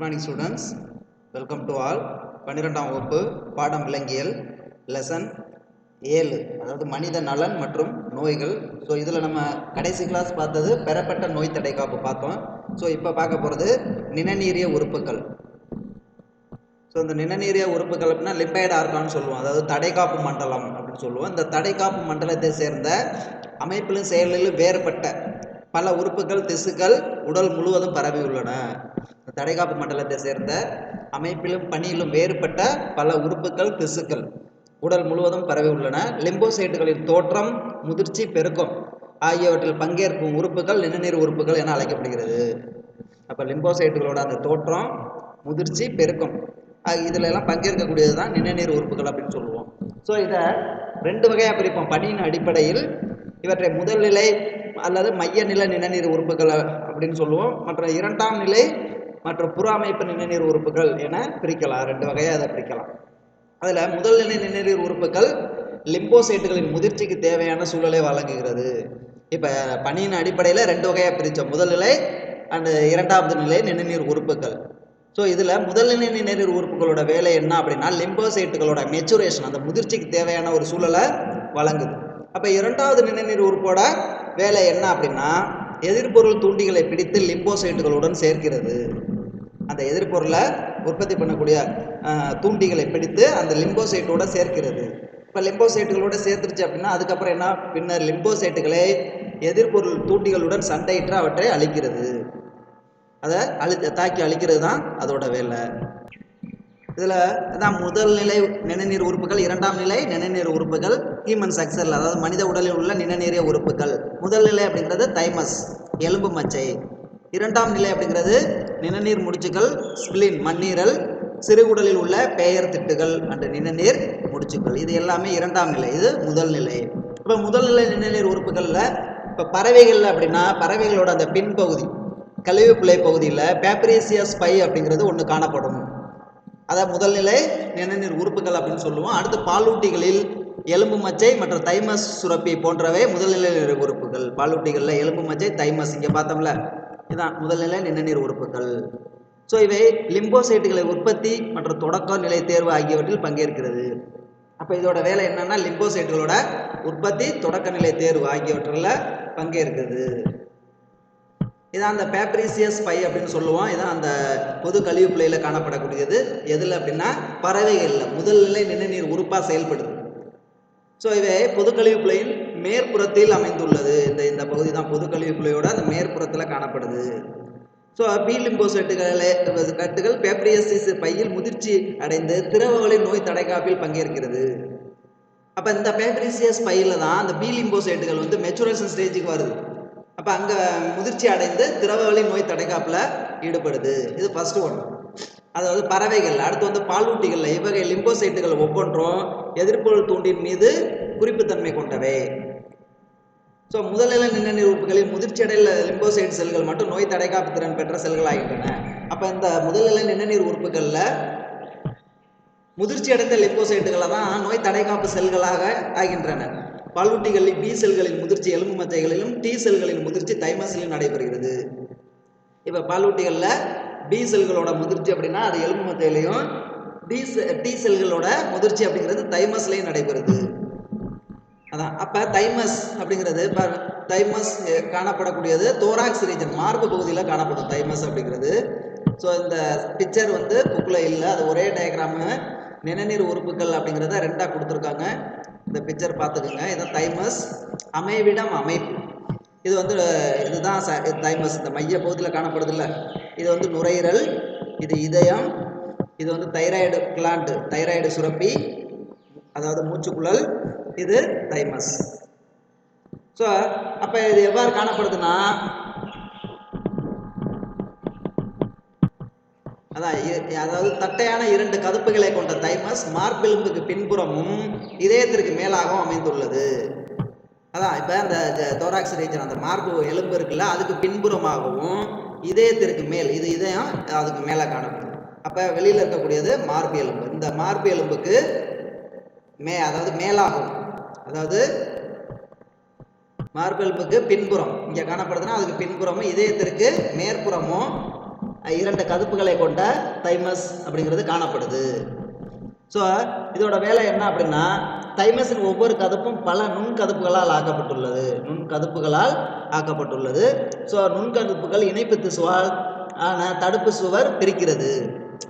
Good morning students welcome to all பன்னிரெண்டாம் வகுப்பு பாடம் விலங்கியல் லெசன் ஏழு. அதாவது மனித நலன் மற்றும் நோய்கள். ஸோ இதில் நம்ம கடைசி கிளாஸ் பார்த்தது பெறப்பட்ட நோய் தடை காப்பு பார்த்தோம். ஸோ இப்போ பார்க்க போகிறது நிணநீரிய உறுப்புகள். ஸோ இந்த நிணநீரிய உறுப்புகள் அப்படின்னா லிம்பைடு ஆர்கான்னு சொல்லுவோம். அதாவது தடைக்காப்பு மண்டலம் அப்படின்னு சொல்லுவோம். இந்த தடைக்காப்பு மண்டலத்தை சேர்ந்த அமைப்பிலும் செயலிலும் வேறுபட்ட பல உறுப்புகள் திசுக்கள் உடல் முழுவதும் பரவி உள்ளன. தடைகாப்பு தடைக்காப்பு மண்டலத்தை சேர்ந்த அமைப்பிலும் பணியிலும் வேறுபட்ட பல உறுப்புகள் திசுக்கள். உடல் முழுவதும் பரவி உள்ளன. லிம்போசைட்டுகளின் தோற்றம் முதிர்ச்சி பெருக்கம் ஆகியவற்றில் பங்கேற்கும் உறுப்புகள் நிணநீர் உறுப்புகள் என அழைக்கப்படுகிறது. அப்போ லிம்போசைட்டுகளோட அந்த தோற்றம் முதிர்ச்சி பெருக்கம் ஆகிய இதுல எல்லாம் பங்கேற்கக்கூடியது தான் நிணநீர் உறுப்புகள் அப்படின்னு சொல்லுவோம். ஸோ இதை ரெண்டு வகையாக பிரிப்போம். பணியின் அடிப்படையில் இவற்றை முதல் நிலை அல்லது மைய நில நிணநீர் உறுப்புகள் அப்படின்னு சொல்லுவோம். மற்ற இரண்டாம் நிலை மற்றும் புற அமைப்பு நிணநீர் உறுப்புகள் என பிரிக்கலாம். ரெண்டு வகையாக அதை பிரிக்கலாம். அதில் முதல் நிலை நிணநீர் உறுப்புகள் லிம்போசைட்டுகளின் முதிர்ச்சிக்கு தேவையான சூழலை வழங்குகிறது. இப்போ பணியின் அடிப்படையில் ரெண்டு வகையாக பிரித்தோம் முதல் நிலை அண்டு இரண்டாவது நிலை நிணநீர் உறுப்புகள். ஸோ இதில் முதல் நிலை நிணநீர் உறுப்புகளோட வேலை என்ன அப்படின்னா லிம்போசைட்டுகளோட மெச்சுரேஷன் அந்த முதிர்ச்சிக்கு தேவையான ஒரு சூழலை வழங்குது. அப்போ இரண்டாவது நிணநீர் உறுப்போட வேலை என்ன அப்படின்னா எதிர்பொருள் தூண்டிகளை பிடித்து லிம்போசைட்டுகளுடன் சேர்க்கிறது. அந்த எதிர்பொருளை உற்பத்தி பண்ணக்கூடிய தூண்டிகளை பிடித்து அந்த லிம்போசைட்டோட சேர்க்கிறது. இப்போ லிம்போசைட்டுகளோட சேர்த்துருச்சு அப்படின்னா அதுக்கப்புறம் என்ன? பின்னர் லிம்போசைட்டுகளை எதிர்பொருள் தூண்டிகளுடன் சண்டையிட்டு அவற்றை அழிக்கிறது. அதை அழி தாக்கி அழிக்கிறது தான் அதோட வேலை. இதில் அதான் முதல் நிலை நிணநீர் உறுப்புகள் இரண்டாம் நிலை நிணநீர் உறுப்புகள் ஹியூமன் சக்சரில் அதாவது மனித உடலில் உள்ள நிணநீரிய உறுப்புகள். முதல் நிலை அப்படிங்கிறது தைமஸ் எலும்பு மச்சை. இரண்டாம் நிலை அப்படிங்கிறது நிணநீர் முடிச்சுகள் ஸ்பிளின் மண்ணீரல். சிறு உடலில் உள்ள பெயர் திட்டுகள் அண்ட் நிணநீர் முடிச்சுகள். இது எல்லாமே இரண்டாம் நிலை இது முதல் நிலை. இப்போ முதல் நிலை நிணநீர் உறுப்புகளில் இப்போ பறவைகள் அப்படின்னா பறவைகளோட அந்த பின்பகுதி கழிவுப்பிள்ளை பகுதியில் பேப்ரீசியஸ் பை அப்படிங்கிறது ஒன்று காணப்படும். அதான் முதல்நிலை நிணநீர் உறுப்புகள் அப்படின்னு சொல்லுவோம். அடுத்து பாலூட்டிகளில் எலும்பு மச்சை மற்றும் தைமஸ் சுரப்பி போன்றவை முதல்நிலை நிறை உறுப்புகள். பாலூட்டிகளில் எலும்பு மச்சை தைமஸ் இங்கே பார்த்தோம்ல. இதான் முதல்நிலை நிணநீர் உறுப்புகள். ஸோ இவை லிம்போசைட்டுகளை உற்பத்தி மற்றும் தொடக்க நிலை தேர்வு ஆகியவற்றில் பங்கேற்கிறது. அப்போ இதோட வேலை என்னன்னா லிம்போசைட்டுகளோட உற்பத்தி தொடக்க நிலை தேர்வு ஆகியவற்றில் பங்கேற்கிறது. இதான் அந்த பேப்ரீசியஸ் பை அப்படின்னு சொல்லுவோம். இதான் அந்த பொது கழிவு பிள்ளையில் காணப்படக்கூடியது. எதில் அப்படின்னா பறவைகளில். முதல்நிலை நிணநீர் உறுப்பாக செயல்படுது. ஸோ இவை பொதுக்கழிவு கழிவு மேற்புறத்தில் அமைந்துள்ளது. இந்த இந்த பகுதி தான் பொதுக்கழிவு கழிவு அந்த மேற்புறத்தில் காணப்படுது. ஸோ பி லிம்போசைட்டுகளே கட்டுகள் பேப்ரியசிஸ் பையில் முதிர்ச்சி அடைந்து திரவவழி நோய் தடைக்காப்பில் பங்கேற்கிறது. அப்போ இந்த பேப்ரிசியஸ் பையில் தான் அந்த பி லிம்போசைட்டுகள் வந்து மெச்சுரேஷன் ஸ்டேஜுக்கு வருது. அப்போ அங்கே முதிர்ச்சி அடைந்து திரவவழி நோய் தடைக்காப்பில் ஈடுபடுது. இது ஃபஸ்ட்டு ஒன் அதாவது பறவைகள் அடுத்து வந்து பாலூட்டிகளில் இவ்வகை லிம்போசைட்டுகள் ஒவ்வொன்றும் எதிர்ப்பொருள் தூண்டின் மீது குறிப்புத்தன்மை கொண்டவை. ஸோ முதல்நிலை நிணநீர் உறுப்புகளில் முதிர்ச்சி அடையில் லிம்போசைட் செல்கள் மட்டும் நோய் தடைக்காப்பு திறன் பெற்ற செல்கள் ஆகின்றன அப்போ இந்த முதல்நிலை நின்னநீர் உறுப்புகளில் முதிர்ச்சி அடைந்த லிம்போசைட்டுகளை தான் நோய் தடைக்காப்பு செல்களாக ஆகின்றன. பாலூட்டிகளில் பி செல்களின் முதிர்ச்சி எலும்பு மச்சைகளிலும் டி செல்களின் முதிர்ச்சி தைமசிலும் நடைபெறுகிறது. இப்போ பாலூட்டிகளில் பி செல்களோட முதிர்ச்சி அப்படின்னா அது எலும்பு மத்தையிலையும் டி செல்களோட முதிர்ச்சி அப்படிங்கிறது தைமஸ்லேயும் நடைபெறுது. அதான். அப்போ தைமஸ் அப்படிங்கிறது இப்போ தைமஸ் காணப்படக்கூடியது தோராக்ஸ் ரீஜன் மார்பு பகுதியில் காணப்படும் தைமஸ் அப்படிங்கிறது. ஸோ இந்த பிக்சர் வந்து புக்கில் இல்லை. அது ஒரே டயக்ராமு நிணநீர் உறுப்புகள் அப்படிங்கிறத ரெண்டாக கொடுத்துருக்காங்க. இந்த பிக்சர் பார்த்துக்குங்க. இதான் தைமஸ் அமைவிடம் அமைப்பு. இது வந்து இதுதான் ச தைமஸ். இந்த மைய பகுதியில் காணப்படுதுல்ல. இது வந்து நுரையீரல் இது இதயம் இது வந்து தைராய்டு கிளாண்டு தைராய்டு சுரப்பி அதாவது மூச்சுக்குழல் இது தைமஸ் ஸோ அப்போ இது எவ்வாறு காணப்படுதுன்னா அதான் அதாவது தட்டையான இரண்டு கதுப்புகளை கொண்ட தைமஸ் மார்பெலும்புக்கு பின்புறமும் இதயத்திற்கு மேலாகவும் அமைந்துள்ளது. அதான் இப்போ அந்த தோராக்ஸ் ரீஜன் அந்த மார்பு எலும்பு இருக்குல்ல அதுக்கு பின்புறமாகவும் இதயத்திற்கு மேல் இது இதயம் அதுக்கு மேலே காணப்படுது. அப்போ வெளியில் இருக்கக்கூடியது மார்பு எலும்பு. இந்த மார்பு எலும்புக்கு மே அதாவது மேலாகும். அதாவது மார்பெலும்புக்கு பின்புறம். இங்கே காணப்படுதுன்னா அதுக்கு பின்புறமும் இதயத்திற்கு மேற்புறமும் இரண்டு கதுப்புகளை கொண்ட தைமஸ் அப்படிங்கிறது காணப்படுது. ஸோ இதோட வேலை என்ன அப்படின்னா தைமஸின் ஒவ்வொரு கதப்பும் பல நுண்கதப்புகளால் ஆக்கப்பட்டுள்ளது. நுண்கதப்புகளால் ஆக்கப்பட்டுள்ளது. ஸோ நுண்கதப்புகள் இணைப்பு திசுவால் ஆன தடுப்பு சுவர் பிரிக்கிறது.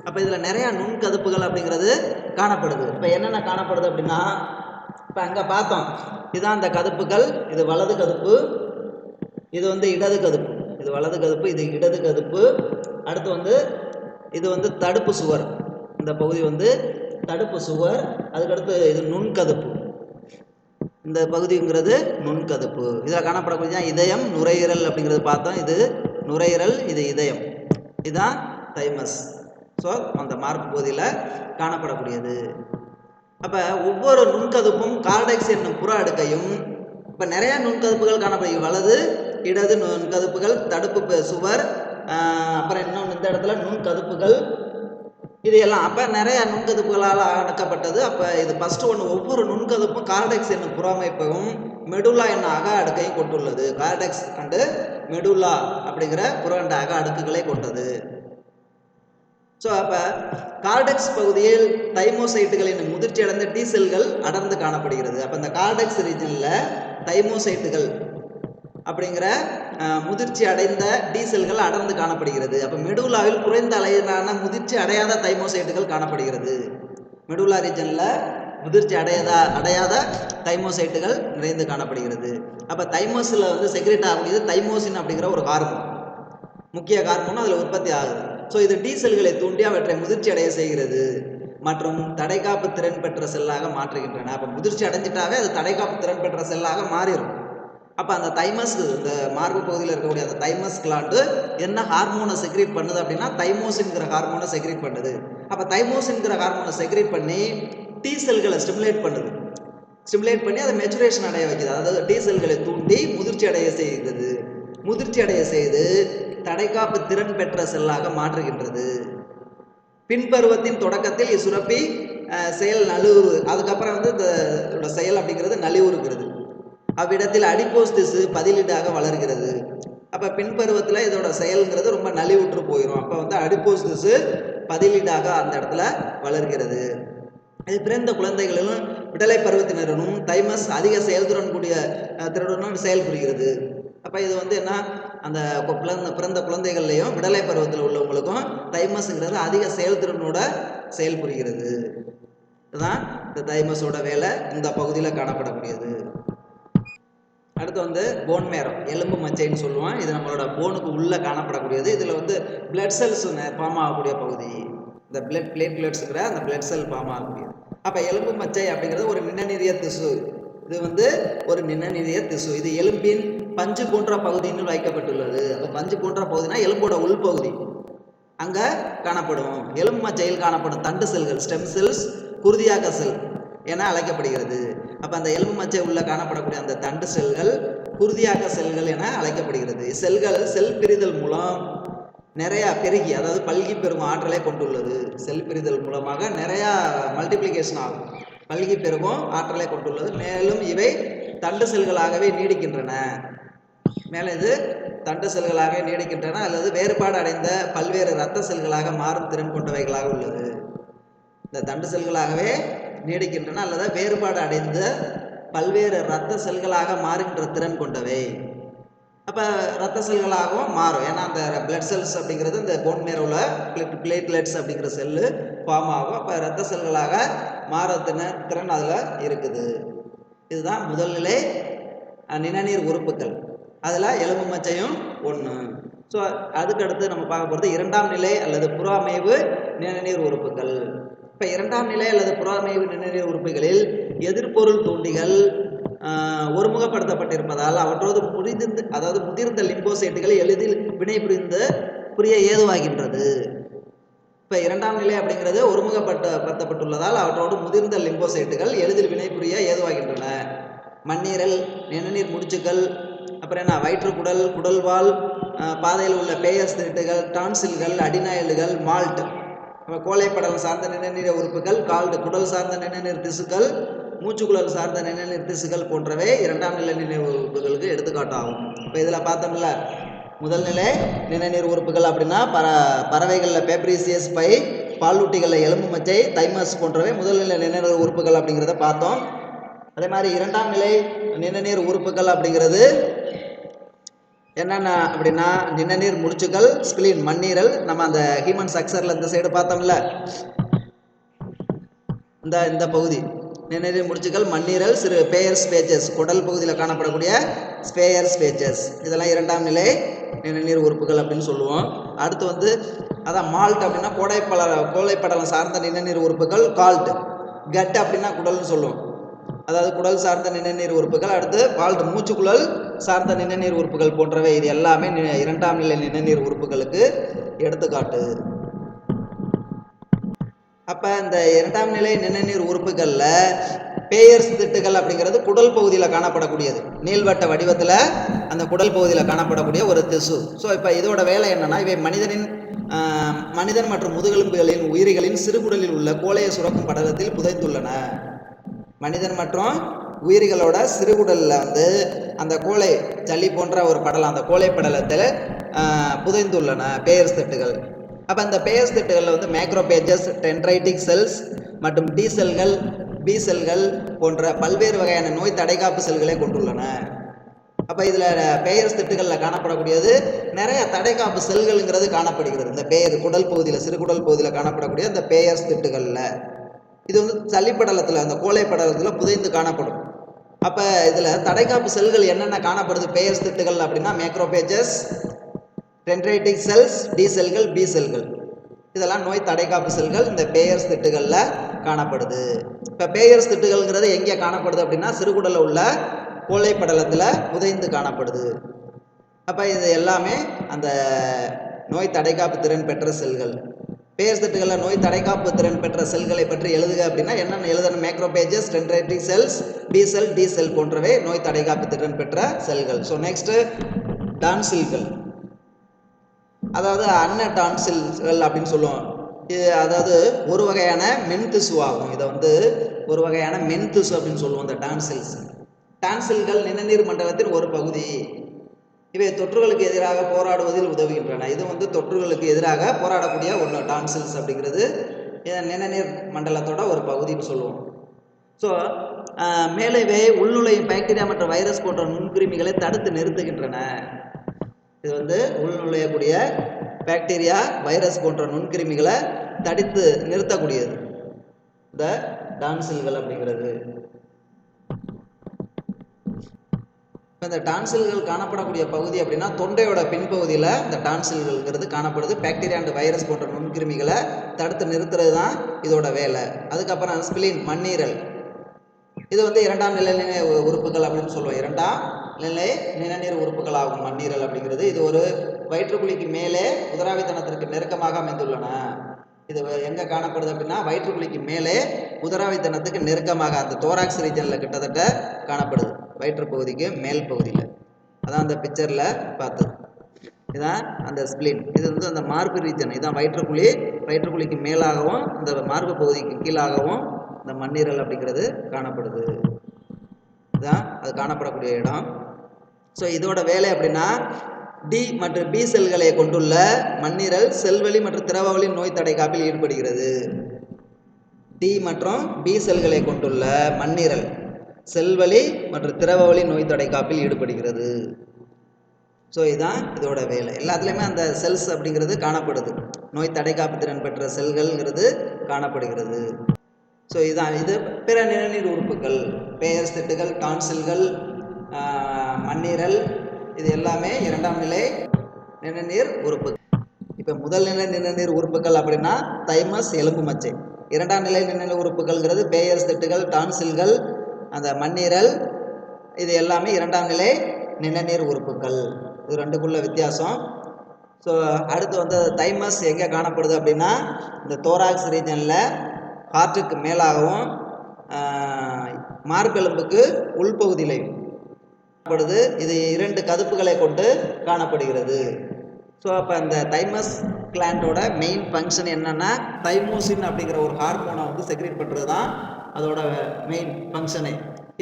அப்போ இதில் நிறையா நுண்கதுப்புகள் அப்படிங்கிறது காணப்படுது. இப்போ என்னென்ன காணப்படுது அப்படின்னா இப்போ அங்கே பார்த்தோம். இதுதான் அந்த கதுப்புகள். இது வலது கதுப்பு. இது வந்து இடது கதுப்பு. இது வலது கதுப்பு இது இடது கதுப்பு. அடுத்து வந்து இது வந்து தடுப்பு சுவர். இந்த பகுதி வந்து தடுப்பு சுவர். அதுக்கடுத்து இது நுண்கதுப்பு இந்த பகுதிங்கிறது நுண்கதுப்பு இதில் காணப்படக்கூடிய இதயம் நுரையீரல் அப்படிங்கிறது பார்த்தோம். இது நுரையீரல் இது இதயம். இதுதான் தைமஸ். ஸோ அந்த மார்பு பகுதியில் காணப்படக்கூடியது. அப்போ ஒவ்வொரு நுண்கதுப்பும் கார்டெக்ஸ் என்னும் புற அடுக்கையும் இப்போ நிறைய நுண்கதுப்புகள் காணப்படுகிறது வலது இடது நுண்கதுப்புகள் தடுப்பு சுவர் அப்புறம் இன்னொன்று இந்த இடத்துல நுண்கதுப்புகள். இது எல்லாம் அப்போ நிறைய நுண்கதுப்புகளால் அடக்கப்பட்டது. அப்போ இது ஃபஸ்ட்டு ஒன்று ஒவ்வொரு நுண்கதுப்பும் கார்டெக்ஸ் என்னும் புறமைப்பையும் மெடுலா என்ன அக அடுக்கையும் கொண்டுள்ளது. கார்டெக்ஸ் அண்டு மெடுலா அப்படிங்கிற புறண்ட அக அடுக்குகளை கொண்டது. ஸோ அப்போ கார்டெக்ஸ் பகுதியில் தைமோசைட்டுகளின் முதிர்ச்சி அடைந்த டி செல்கள் அடர்ந்து காணப்படுகிறது. அப்போ இந்த கார்டெக்ஸ் ரீஜனில் தைமோசைட்டுகள் அப்படிங்கிற முதிர்ச்சி அடைந்த டி செல்கள் அடர்ந்து காணப்படுகிறது. அப்போ மெடுலாவில் குறைந்த அளவிலான முதிர்ச்சி அடையாத தைமோசைட்டுகள் காணப்படுகிறது. மெடுலா ரீஜனில் முதிர்ச்சி அடையாத அடையாத தைமோசைட்டுகள் நிறைந்து காணப்படுகிறது. அப்போ தைமோஸில் வந்து செக்ரெட் ஆகக்கூடியது தைமோசின் அப்படிங்கிற ஒரு ஹார்மோன் முக்கிய கார்பனும் அதில் உற்பத்தி ஆகுது. ஸோ இது டீசல்களை தூண்டி அவற்றை முதிர்ச்சி அடைய செய்கிறது மற்றும் தடைக்காப்பு திறன் பெற்ற செல்லாக மாற்றுகின்றன. அப்போ முதிர்ச்சி அடைஞ்சிட்டாவே அது தடைக்காப்பு திறன் பெற்ற செல்லாக மாறிடும் அப்போ அந்த தைமஸ் இந்த மார்பு பகுதியில் இருக்கக்கூடிய அந்த தைமஸ் கிளாண்டு என்ன ஹார்மோனை செக்ரேட் பண்ணுது அப்படின்னா தைமோசின்கிற ஹார்மோனை செக்ரேட் பண்ணுது. அப்போ தைமோசின்கிற ஹார்மோனை செக்ரேட் பண்ணி டி செல்களை ஸ்டிமுலேட் பண்ணுது. ஸ்டிமுலேட் பண்ணி அதை மெச்சுரேஷன் அடைய வைக்கிறது அதாவது டீசல்களை செல்களை தூண்டி முதிர்ச்சி அடைய செய்கிறது முதிர்ச்சி அடைய செய்து தடைக்காப்பு திறன் பெற்ற செல்லாக மாற்றுகின்றது. பின்பருவத்தின் தொடக்கத்தில் இச்சுரப்பி செயல் நலிவுறு அதுக்கப்புறம் வந்து இந்த இதோட செயல் அப்படிங்கிறது நலிவுறுகிறது அவ்விடத்தில் அடிப்போஸ் திசு பதிலீடாக வளர்கிறது. அப்போ பின்பருவத்தில் இதோட செயல்ங்கிறது ரொம்ப நலிவுற்று போயிடும் அப்போ வந்து அடிப்போஸ் திசு பதிலீடாக அந்த இடத்துல வளர்கிறது. இது பிறந்த குழந்தைகளிலும் விடலை பருவத்தினரனும் தைமஸ் அதிக செயல்திறன் கூடிய திறனும் திறனுடன் செயல்புரிகிறது அப்போ இது வந்து என்ன? அந்த பிறந்த பிறந்த குழந்தைகள்லையும் விடலை பருவத்தில் உள்ளவங்களுக்கும் தைமஸ்ங்கிறது அதிக செயல்திறனோட செயல்புரிகிறது இதுதான் இந்த தைமஸோட வேலை இந்த பகுதியில் காணப்படக்கூடியது. அடுத்து வந்து போன் மேரம் எலும்பு மச்சைன்னு சொல்லுவோம். இது நம்மளோட போனுக்கு உள்ளே காணப்படக்கூடியது. இதில் வந்து பிளட் செல்ஸ் ஃபார்ம் ஆகக்கூடிய பகுதி. இந்த பிளட் பிளேட்லெட்ஸுங்கிற அந்த பிளட் செல் ஃபார்ம் ஆகக்கூடியது. அப்போ எலும்பு மச்சை அப்படிங்கிறது ஒரு நிணநீரிய திசு. இது வந்து ஒரு நிணநீரிய திசு. இது எலும்பின் பஞ்சு போன்ற பகுதின்னு வைக்கப்பட்டுள்ளது. அப்போ பஞ்சு போன்ற பகுதினா எலும்போட உள்பகுதி. அங்கே காணப்படும். எலும்பு மச்சையில் காணப்படும் தண்டு செல்கள் ஸ்டெம் செல்ஸ் குருதியாக்க செல் என அழைக்கப்படுகிறது. அப்போ அந்த எலும்பு மச்சை உள்ள காணப்படக்கூடிய அந்த தண்டு செல்கள் குருதியாக்க செல்கள் என அழைக்கப்படுகிறது. செல்கள் செல் பிரிதல் மூலம் நிறைய பெருகி அதாவது பல்கி பெருகும் ஆற்றலை கொண்டுள்ளது. செல் பிரிதல் மூலமாக நிறைய மல்டிப்ளிகேஷன் ஆகும். பல்கி பெருகும் ஆற்றலை கொண்டுள்ளது. மேலும் இவை தண்டு செல்களாகவே நீடிக்கின்றன. மேலே இது தண்டு செல்களாக நீடிக்கின்றன அல்லது வேறுபாடு அடைந்த பல்வேறு இரத்த செல்களாக மாறும் திறன் கொண்டவைகளாக உள்ளது. இந்த தண்டு செல்களாகவே நீடிக்கின்றன அல்லது வேறுபாடு அடைந்த பல்வேறு இரத்த செல்களாக மாறுகின்ற திறன் கொண்டவை. அப்போ ரத்த செல்களாகவும் மாறும். ஏன்னா அந்த பிளட் செல்ஸ் அப்படிங்கிறது இந்த போன் மேரோவில் பிளட் பிளேட்லெட்ஸ் அப்படிங்கிற செல்லு ஃபார்ம் ஆகும். அப்போ ரத்த செல்களாக மாற திறன் அதில் இருக்குது. இதுதான் முதல்நிலை நிணநீர் உறுப்புகள். அதில் எலும்பு மச்சையும் ஒன்று ஸோ அதுக்கடுத்து நம்ம பார்க்க போகிறது இரண்டாம் நிலை அல்லது புறாமைவு நிணநீர் உறுப்புகள். இப்போ இரண்டாம் நிலை அல்லது புறாமைவு நிணநீர் உறுப்புகளில் எதிர்பொருள் தூண்டிகள் ஒருமுகப்படுத்தப்பட்டிருப்பதால் அவற்றோடு முதிர்ந்து அதாவது முதிர்ந்த லிம்போசைட்டுகளை எளிதில் வினை புரிந்து புரிய ஏதுவாகின்றது. இப்போ இரண்டாம் நிலை அப்படிங்கிறது ஒருமுகப்படுத்தப்பட்டுள்ளதால் அவற்றோடு முதிர்ந்த லிம்போசைட்டுகள் எளிதில் வினைபுரிய ஏதுவாகின்றன. மண்ணீரல் நிணநீர் முடிச்சுக்கள் அப்புறம் என்ன வயிற்றுக்குடல் குடல்வால் பாதையில் உள்ள பேயஸ் திருட்டுகள் டான்சில்கள் அடிநாயல்கள் மால்ட். அப்புறம் கோழைப்படல் சார்ந்த நிணநீர் உறுப்புகள் கால்டு குடல் சார்ந்த நிணநீர் திசுக்கள் மூச்சுக்குழல் சார்ந்த நிணநீர் திசுக்கள் போன்றவை இரண்டாம் நிலை நினைவு உறுப்புகளுக்கு எடுத்துக்காட்டாகும். இப்போ இதில் பார்த்தோம்ல முதல் நிலை நிணநீர் உறுப்புகள் அப்படின்னா பற பறவைகளில் பேப்ரிசியஸ் பை பாலூட்டிகளில் எலும்பு மச்சை தைமஸ் போன்றவை முதல் நிலை நிணநீர் உறுப்புகள் அப்படிங்கிறத பார்த்தோம். அதே மாதிரி இரண்டாம் நிலை நிணநீர் உறுப்புகள் அப்படிங்கிறது என்னென்ன அப்படின்னா நிணநீர் முடிச்சுகள் ஸ்பிளின் மண்ணீரல் நம்ம அந்த ஹியூமன் சக்சரில் இந்த சைடு பார்த்தோம்ல. இந்த இந்த பகுதி. நிணநீர் முடிச்சுகள் மண்ணீரல் சிறு பேயர் ஸ்பேச்சஸ் குடல் பகுதியில் காணப்படக்கூடிய ஸ்பேயர் ஸ்பேச்சஸ் இதெல்லாம் இரண்டாம் நிலை நிணநீர் உறுப்புகள் அப்படின்னு சொல்லுவோம். அடுத்து வந்து அதான் மால்ட் அப்படின்னா கோடைப்பல கோடைப்படலம் சார்ந்த நிணநீர் உறுப்புகள் கால்ட் கட் அப்படின்னா குடல்னு சொல்லுவோம். அதாவது குடல் சார்ந்த நிணநீர் உறுப்புகள் அடுத்து பால் மூச்சுக்குழல் சார்ந்த நிணநீர் உறுப்புகள் போன்றவை. இது எல்லாமே இரண்டாம் நிலை நிணநீர் உறுப்புகளுக்கு எடுத்துக்காட்டு. அப்போ இந்த இரண்டாம் நிலை நிணநீர் உறுப்புகளில் பேயர்ஸ் திட்டுகள் அப்படிங்கிறது குடல் பகுதியில் காணப்படக்கூடியது. நீள்வட்ட வடிவத்தில் அந்த குடல் பகுதியில் காணப்படக்கூடிய ஒரு திசு. ஸோ இப்போ இதோட வேலை என்னென்னா இவை மனிதனின் மனிதன் மற்றும் முதுகெலும்புகளின் உயிரிகளின் சிறுகுடலில் உள்ள கோழைய சுரக்கும் படலத்தில் புதைத்துள்ளன. மனிதன் மற்றும் உயிர்களோட சிறுகுடலில் வந்து அந்த கோழை ஜல்லி போன்ற ஒரு படலம் அந்த கோழை படலத்தில் புதைந்துள்ளன பேயர்ஸ் திட்டுகள் அப்போ அந்த பேயர்ஸ் திட்டுகளில் வந்து மேக்ரோபேஜஸ் டென்ட்ரைட்டிக் செல்ஸ் மற்றும் டி செல்கள் பி செல்கள் போன்ற பல்வேறு வகையான நோய் தடைகாப்பு செல்களை கொண்டுள்ளன. அப்போ இதில் பேயர்ஸ் திட்டுகளில் காணப்படக்கூடியது நிறைய தடைக்காப்பு செல்கள்ங்கிறது காணப்படுகிறது. இந்த பேயர் குடல் பகுதியில் சிறுகுடல் பகுதியில் காணப்படக்கூடிய இந்த பேயர்ஸ் திட்டுகளில் இது வந்து சளிப்படலத்தில் அந்த கோலை படலத்தில் புதைந்து காணப்படும். அப்போ இதில் தடைக்காப்பு செல்கள் என்னென்ன காணப்படுது? பேயர்ஸ் திட்டுகள் அப்படின்னா மேக்ரோபேஜஸ் டென்ட்ரைட்டிக் செல்ஸ் டி செல்கள் பி செல்கள். இதெல்லாம் நோய் தடைக்காப்பு செல்கள் இந்த பேயர்ஸ் திட்டுகளில் காணப்படுது. இப்போ பேயர்ஸ் திட்டுகள்ங்கிறது எங்கே காணப்படுது அப்படின்னா சிறுகுடலில் உள்ள கோலை படலத்தில் புதைந்து காணப்படுது. அப்போ இது எல்லாமே அந்த நோய் தடைக்காப்பு திறன் பெற்ற செல்கள். பேயர்ஸ் தட்டுகளில் நோய் தடைக்காப்பு திறன் பெற்ற செல்களை பற்றி எழுதுக அப்படின்னா என்னென்ன எழுதணும்? Macrophages dendritic cells B cell T cell போன்றவை நோய் தடைக்காப்பு திறன் பெற்ற செல்கள். ஸோ நெக்ஸ்ட்டு டான்சில்கள். அதாவது அன்ன டான்சில்கள் அப்படின்னு சொல்லுவோம். இது அதாவது ஒரு வகையான மென் ஆகும். இதை வந்து ஒரு வகையான மென் திசு அப்படின்னு சொல்லுவோம் இந்த டான்சில்ஸ். டான்சில்கள் நிணநீர் மண்டலத்தின் ஒரு பகுதி. இவை தொற்றுகளுக்கு எதிராக போராடுவதில் உதவுகின்றன. இது வந்து தொற்றுகளுக்கு எதிராக போராடக்கூடிய ஒன்று டான்சில்ஸ் அப்படிங்கிறது. இதன் நிணநீர் மண்டலத்தோட ஒரு பகுதின்னு சொல்லுவோம். ஸோ மேலே இவை உள்நுழையும் பாக்டீரியா மற்றும் வைரஸ் போன்ற நுண்கிருமிகளை தடுத்து நிறுத்துகின்றன. இது வந்து உள்நுழையக்கூடிய பாக்டீரியா வைரஸ் போன்ற நுண்கிருமிகளை தடுத்து நிறுத்தக்கூடியது. இந்த டான்சில்கள் அப்படிங்கிறது. இப்போ இந்த டான்சில்கள் காணப்படக்கூடிய பகுதி அப்படின்னா தொண்டையோட பின்பகுதியில் இந்த டான்சில்கள்ங்கிறது காணப்படுது. பாக்டீரியா அண்ட் வைரஸ் போன்ற நுண்கிருமிகளை தடுத்து நிறுத்துறது தான் இதோட வேலை. அதுக்கப்புறம் ஸ்பிலின் மண்ணீரல். இது வந்து இரண்டாம் நிலநிலை உறுப்புகள் அப்படின்னு சொல்லுவோம். இரண்டாம் நிலை நிலநீர் உறுப்புகள் ஆகும் மண்ணீரல் அப்படிங்கிறது. இது ஒரு வயிற்றுக்குழிக்கு மேலே உதராவித்தனத்திற்கு நெருக்கமாக அமைந்துள்ளன. இது எங்கே காணப்படுது அப்படின்னா வயிற்றுக்குழிக்கு மேலே உதராவித்தனத்துக்கு நெருக்கமாக அந்த தோராக்ஸ் ரீஜனில் கிட்டத்தட்ட காணப்படுது. வயிற்று பகுதிக்கு மேல் பகுதியில். அதான் அந்த பிக்சரில் பார்த்தது. இதான் அந்த ஸ்பிளின் இது வந்து அந்த மார்பு ரீஜன் இதான் வயிற்றுக்குழி வயிற்றுக்குழிக்கு மேலாகவும் இந்த மார்பு பகுதிக்கு கீழாகவும் இந்த மண்ணீரல் அப்படிங்கிறது காணப்படுது. இதுதான் அது காணப்படக்கூடிய இடம். ஸோ இதோட வேலை அப்படின்னா டி மற்றும் பி செல்களை கொண்டுள்ள மண்ணீரல் செல்வழி மற்றும் திரவவழி நோய் தடை காப்பில் ஈடுபடுகிறது. டி மற்றும் பி செல்களை கொண்டுள்ள மண்ணீரல் செல்வழி மற்றும் திரவவழி நோய் தடை காப்பில் ஈடுபடுகிறது. ஸோ இதுதான் இதோட வேலை. எல்லாத்துலேயுமே அந்த செல்ஸ் அப்படிங்கிறது காணப்படுது. நோய் தடைக்காப்பு திறன் பெற்ற செல்கள்ங்கிறது காணப்படுகிறது. ஸோ இதுதான் இது. பிற நிணநீர் உறுப்புகள் பெயர் திட்டுகள் டான்சில்கள் மண்ணீரல் இது எல்லாமே இரண்டாம் நிலை நிணநீர் உறுப்பு இப்போ முதல் நிலை நிணநீர் உறுப்புகள் அப்படின்னா தைமஸ் எலும்பு மச்சை இரண்டாம் நிலை நிணநீர் உறுப்புகள்ங்கிறது பேயர்ஸ் திட்டுகள் டான்சில்கள் அந்த மண்ணீரல் இது எல்லாமே இரண்டாம் நிலை நிணநீர் உறுப்புகள். இது ரெண்டுக்குள்ள வித்தியாசம். ஸோ அடுத்து வந்து தைமஸ் எங்கே காணப்படுது அப்படின்னா இந்த தோராக்ஸ் ரீஜனில் ஹார்ட்டுக்கு மேலாகவும் மார்பெலும்புக்கு உள்பகுதியிலையும். காணப்படுது. இது இரண்டு கதுப்புகளை கொண்டு காணப்படுகிறது. ஸோ அப்போ இந்த தைமஸ் கிளாண்டோட மெயின் ஃபங்க்ஷன் என்னென்னா தைமோசின் அப்படிங்கிற ஒரு ஹார்மோனை வந்து செக்ரேட் பண்ணுறது தான் அதோட மெயின் ஃபங்க்ஷனே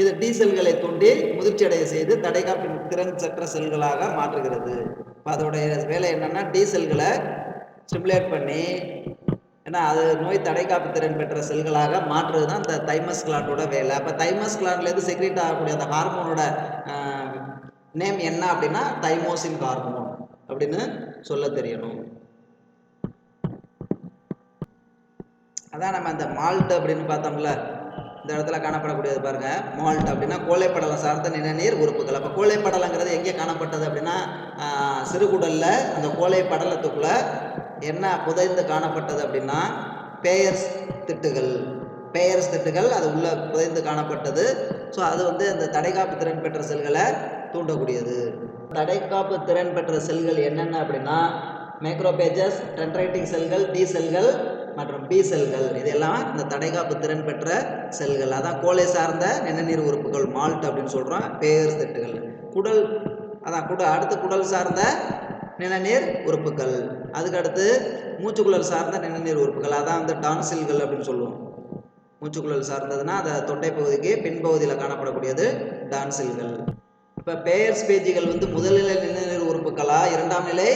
இது டீசல்களை தூண்டி முதிர்ச்சி அடைய செய்து தடைகாப்பின் திறன் சற்ற செல்களாக மாற்றுகிறது. அதோடைய வேலை என்னென்னா டீசல்களை ஸ்டிமுலேட் பண்ணி ஏன்னா அது நோய் தடைக்காப்பு திறன் பெற்ற செல்களாக மாற்றுறது தான் இந்த தைமஸ் கிளாண்டோட வேலை. அப்போ தைமஸ் கிளாண்ட்லேருந்து செக்ரேட் ஆகக்கூடிய அந்த ஹார்மோனோட நேம் என்ன அப்படின்னா தைமோசின் ஹார்மோன் அப்படின்னு சொல்ல தெரியணும். அதான் நம்ம அந்த மால்ட் அப்படின்னு பார்த்தோம்ல இந்த இடத்துல காணப்படக்கூடியது பாருங்க. மால்ட் அப்படின்னா கோழைப்படலம் சார்ந்த நிணநீர் உறுப்புகள். அப்போ கோழைப்படலங்கிறது எங்கே காணப்பட்டது அப்படின்னா சிறுகுடலில் அந்த கோழைப்படலத்துக்குள்ள என்ன புதைந்து காணப்பட்டது அப்படின்னா பேயர்ஸ் திட்டுகள். பேயர்ஸ் திட்டுகள் அது உள்ள புதைந்து காணப்பட்டது. ஸோ அது வந்து அந்த தடைகாப்பு திறன் பெற்ற செல்களை தூண்டக்கூடியது. தடைக்காப்பு திறன் பெற்ற செல்கள் என்னென்ன அப்படின்னா மைக்ரோபேஜஸ் டென்ட்ரைட்டிங் செல்கள் டி செல்கள் மற்றும் பி செல்கள். இதெல்லாம் இந்த தடைகாப்பு திறன் பெற்ற செல்கள். அதான் கோலை சார்ந்த நிணநீர் உறுப்புகள் மால்ட் அப்படின்னு சொல்கிறோம் பேர் திட்டுகள் குடல் அதான் குட அடுத்து குடல் சார்ந்த நிணநீர் உறுப்புகள். அதுக்கடுத்து மூச்சுக்குழல் சார்ந்த நிணநீர் உறுப்புகள். அதான் வந்து டான்சில்கள் அப்படின்னு சொல்லுவோம். மூச்சுக்குழல் சார்ந்ததுன்னா அந்த தொண்டை பகுதிக்கு பின்பகுதியில் காணப்படக்கூடியது டான்சில்கள் இப்போ பேயர்ஸ் பேஜிகள் வந்து முதல்நிலை நிணநீர் உறுப்புகளா? இரண்டாம் நிலை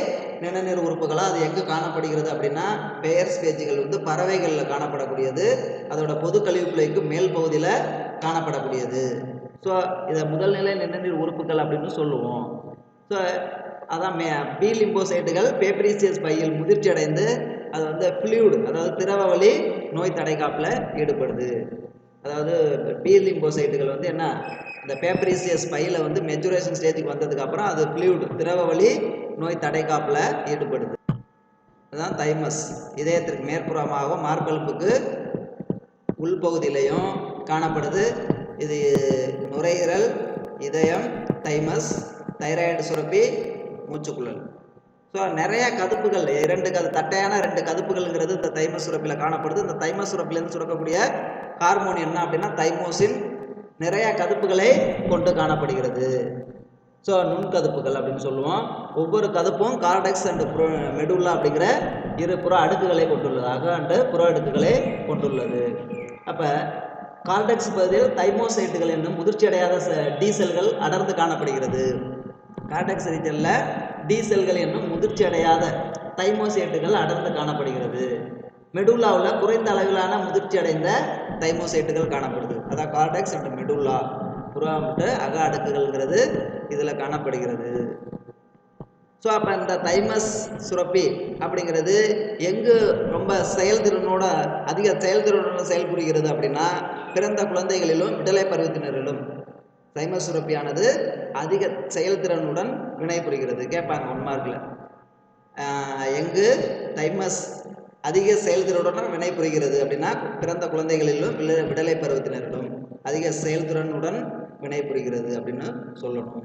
நிணநீர் உறுப்புகளா? அது எங்கே காணப்படுகிறது அப்படின்னா பெயர் பேஜிகள் வந்து பறவைகளில் காணப்படக்கூடியது. அதோட பொது கழிவுப்பிழைக்கு மேல் பகுதியில் காணப்படக்கூடியது. ஸோ இதை முதல்நிலை நிணநீர் உறுப்புகள் அப்படின்னு சொல்லுவோம். ஸோ அதான் மே பி லிம்போசைட்டுகள் பேப்ரிசியஸ் பையில் முதிர்ச்சி அடைந்து அது வந்து ஃப்ளூடு அதாவது திரவ வழி நோய் தடைக்காப்பில் ஈடுபடுது. அதாவது பி லிம்போசைட்டுகள் வந்து என்ன? இந்த பேப்பரிசியஸ் பையில் வந்து மெச்சுரேஷன் ஸ்டேஜுக்கு வந்ததுக்கப்புறம் அது ஃப்ளூட் திரவ வழி நோய் தடைக்காப்பில் ஈடுபடுது. அதுதான் தைமஸ். இதயத்திற்கு மேற்புறமாகவும் மார்பெலும்புக்கு உள்பகுதியிலையும் காணப்படுது. இது நுரையீரல் இதயம் தைமஸ் தைராய்டு சுரப்பி மூச்சுக்குழல். ஸோ நிறைய கதுப்புகள் இரண்டு கது தட்டையான ரெண்டு கதுப்புகள்ங்கிறது இந்த தைம சுரப்பில் காணப்படுது. இந்த தைம சுரப்பிலேருந்து சுரக்கக்கூடிய ஹார்மோன் என்ன அப்படின்னா தைமோசின் நிறைய கதுப்புகளை கொண்டு காணப்படுகிறது. ஸோ நுண்கதுப்புகள் அப்படின்னு சொல்லுவோம். ஒவ்வொரு கதுப்பும் கார்டெக்ஸ் அண்டு புரோ மெடுல்லா அப்படிங்கிற இரு புற அடுக்குகளை கொண்டுள்ளது. அக அண்டு புற அடுக்குகளை கொண்டுள்ளது. அப்போ கார்டெக்ஸ் பகுதியில் தைமோசைட்டுகள் என்னும் முதிர்ச்சி அடையாத டி செல்கள் அடர்ந்து காணப்படுகிறது. கார்டெக்ஸ் ரீஜனில் டி செல்கள் என்னும் முதிர்ச்சி அடையாத தைமோசேட்டுகள் அடர்ந்து காணப்படுகிறது. மெடுல்லாவில் குறைந்த அளவிலான முதிர்ச்சி அடைந்த தைமோசேட்டுகள் காணப்படுது. அதான் கார்டெக்ஸ் அண்ட் மெடுல்லா புறாமட்டு அக அடுக்குகள்ங்கிறது இதில் காணப்படுகிறது. ஸோ அப்போ இந்த தைமஸ் சுரப்பி அப்படிங்கிறது எங்கு ரொம்ப செயல்திறனோட அதிக செயல்திறனோட செயல்புரிகிறது அப்படின்னா பிறந்த குழந்தைகளிலும் விடலை பருவத்தினரிலும். தைமஸ் சுரப்பியானது அதிக செயல்திறனுடன் வினைபுரிகிறது. கேட்பாங்க ஒன் மார்க்கில் எங்கு? தைமஸ் அதிக செயல்திறனுடன் வினைபுரிகிறது அப்படின்னா பிறந்த குழந்தைகளிலும் விட- விடலை பருவத்தினரிலும் அதிக செயல்திறனுடன் வினைபுரிகிறது அப்படின்னு சொல்லணும்.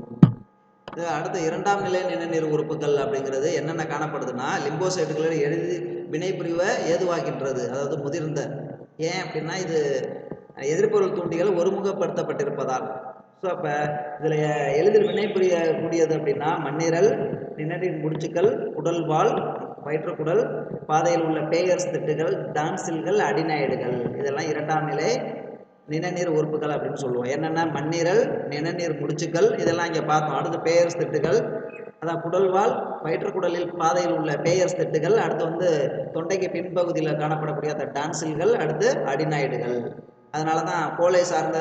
இது அடுத்த இரண்டாம் நிலை நிணநீர் உறுப்புகள் அப்படிங்கிறது என்னென்ன காணப்படுதுன்னா லிம்போசைட்டுகளில் எழுதி வினைபுரிவை ஏதுவாகின்றது. அதாவது முதிர்ந்த. ஏன் அப்படின்னா இது எதிர்பொருள் தூண்டிகள் ஒருமுகப்படுத்தப்பட்டிருப்பதால். ஸோ அப்போ இதில் எளிதில் வினைபுரியக்கூடியது அப்படின்னா மண்ணீரல் நிணநீர் முடிச்சுக்கள் குடல்வால் வயிற்றுக்குடல் பாதையில் உள்ள பேயர்ஸ் திட்டுகள் டான்சில்கள் அடிநாய்டுகள். இதெல்லாம் இரண்டாம் நிலை நிணநீர் உறுப்புகள் அப்படின்னு சொல்லுவோம். என்னென்ன மண்ணீரல் நிணநீர் முடிச்சுக்கள் இதெல்லாம் இங்கே பார்த்தோம். அடுத்து பேயர்ஸ் திட்டுகள் அதான் குடல்வால் வயிற்றுக்குடலில் பாதையில் உள்ள பேயர்ஸ் திட்டுகள் அடுத்து வந்து தொண்டைக்கு பின்பகுதியில் காணப்படக்கூடிய அந்த டான்சில்கள் அடுத்து அடிநாய்டுகள். அதனால தான் கோலை சார்ந்த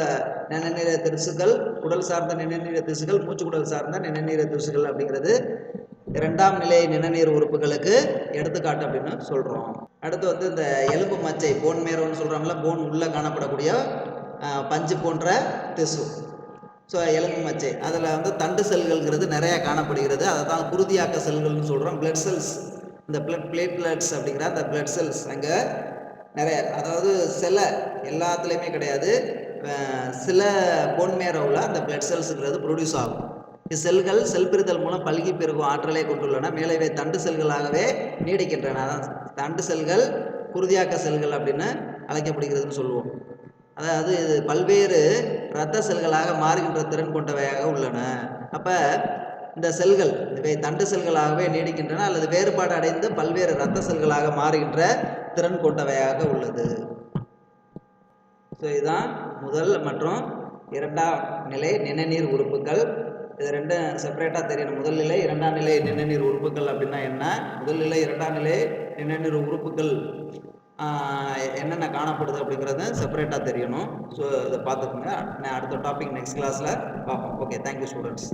நிணநீர திசுகள் குடல் சார்ந்த நிணநீர திசுகள் மூச்சுக்குடல் சார்ந்த நிணநீர திசுகள் அப்படிங்கிறது இரண்டாம் நிலை நிணநீர் உறுப்புகளுக்கு எடுத்துக்காட்டு அப்படின்னு சொல்கிறோம் அடுத்து வந்து இந்த எலும்பு மச்சை போன் மேரோன்னு சொல்கிறாங்களா போன் உள்ளே காணப்படக்கூடிய பஞ்சு போன்ற திசு. ஸோ எலும்பு மச்சை. அதில் வந்து தண்டு செல்கள்ங்கிறது நிறையா காணப்படுகிறது. அதை தான் குருதியாக்க செல்கள்னு சொல்கிறோம் பிளட் செல்ஸ் இந்த பிளட் பிளேட்லெட்ஸ் அப்படிங்கிற அந்த பிளட் செல்ஸ் அங்கே நிறைய அதாவது சில எல்லாத்துலேயுமே கிடையாது. சில போன் அந்த பிளட் செல்ஸுங்கிறது ப்ரொடியூஸ் ஆகும். இசெல்கள் செல்பிருத்தல் மூலம் பல்கி பெருகும் ஆற்றலை கொண்டுள்ளன. மேலே இவை தண்டு செல்களாகவே நீடிக்கின்றன. அதான் தண்டு செல்கள் குருதியாக்க செல்கள் அப்படின்னு அழைக்கப்படுகிறதுன்னு சொல்லுவோம். அதாவது இது பல்வேறு இரத்த செல்களாக மாறுகின்ற திறன் கொண்டவையாக உள்ளன. அப்போ இந்த செல்கள் இவை தண்டு செல்களாகவே நீடிக்கின்றன அல்லது வேறுபாடு அடைந்து பல்வேறு இரத்த செல்களாக மாறுகின்ற திறன் கொண்டவையாக உள்ளது. ஸோ இதுதான் முதல் மற்றும் இரண்டாம் நிலை நிணநீர் உறுப்புகள். இது ரெண்டும் செப்பரேட்டாக தெரியணும். முதல் நிலை இரண்டாம் நிலை நிணநீர் உறுப்புகள் அப்படின்னா என்ன? முதல் நிலை இரண்டாம் நிலை நிணநீர் உறுப்புகள் என்னென்ன காணப்படுது அப்படிங்கிறத செப்பரேட்டாக தெரியணும். ஸோ இதை பார்த்துக்கோங்க. நான் அடுத்த டாபிக் நெக்ஸ்ட் கிளாஸில் பார்ப்போம். Okay thank you students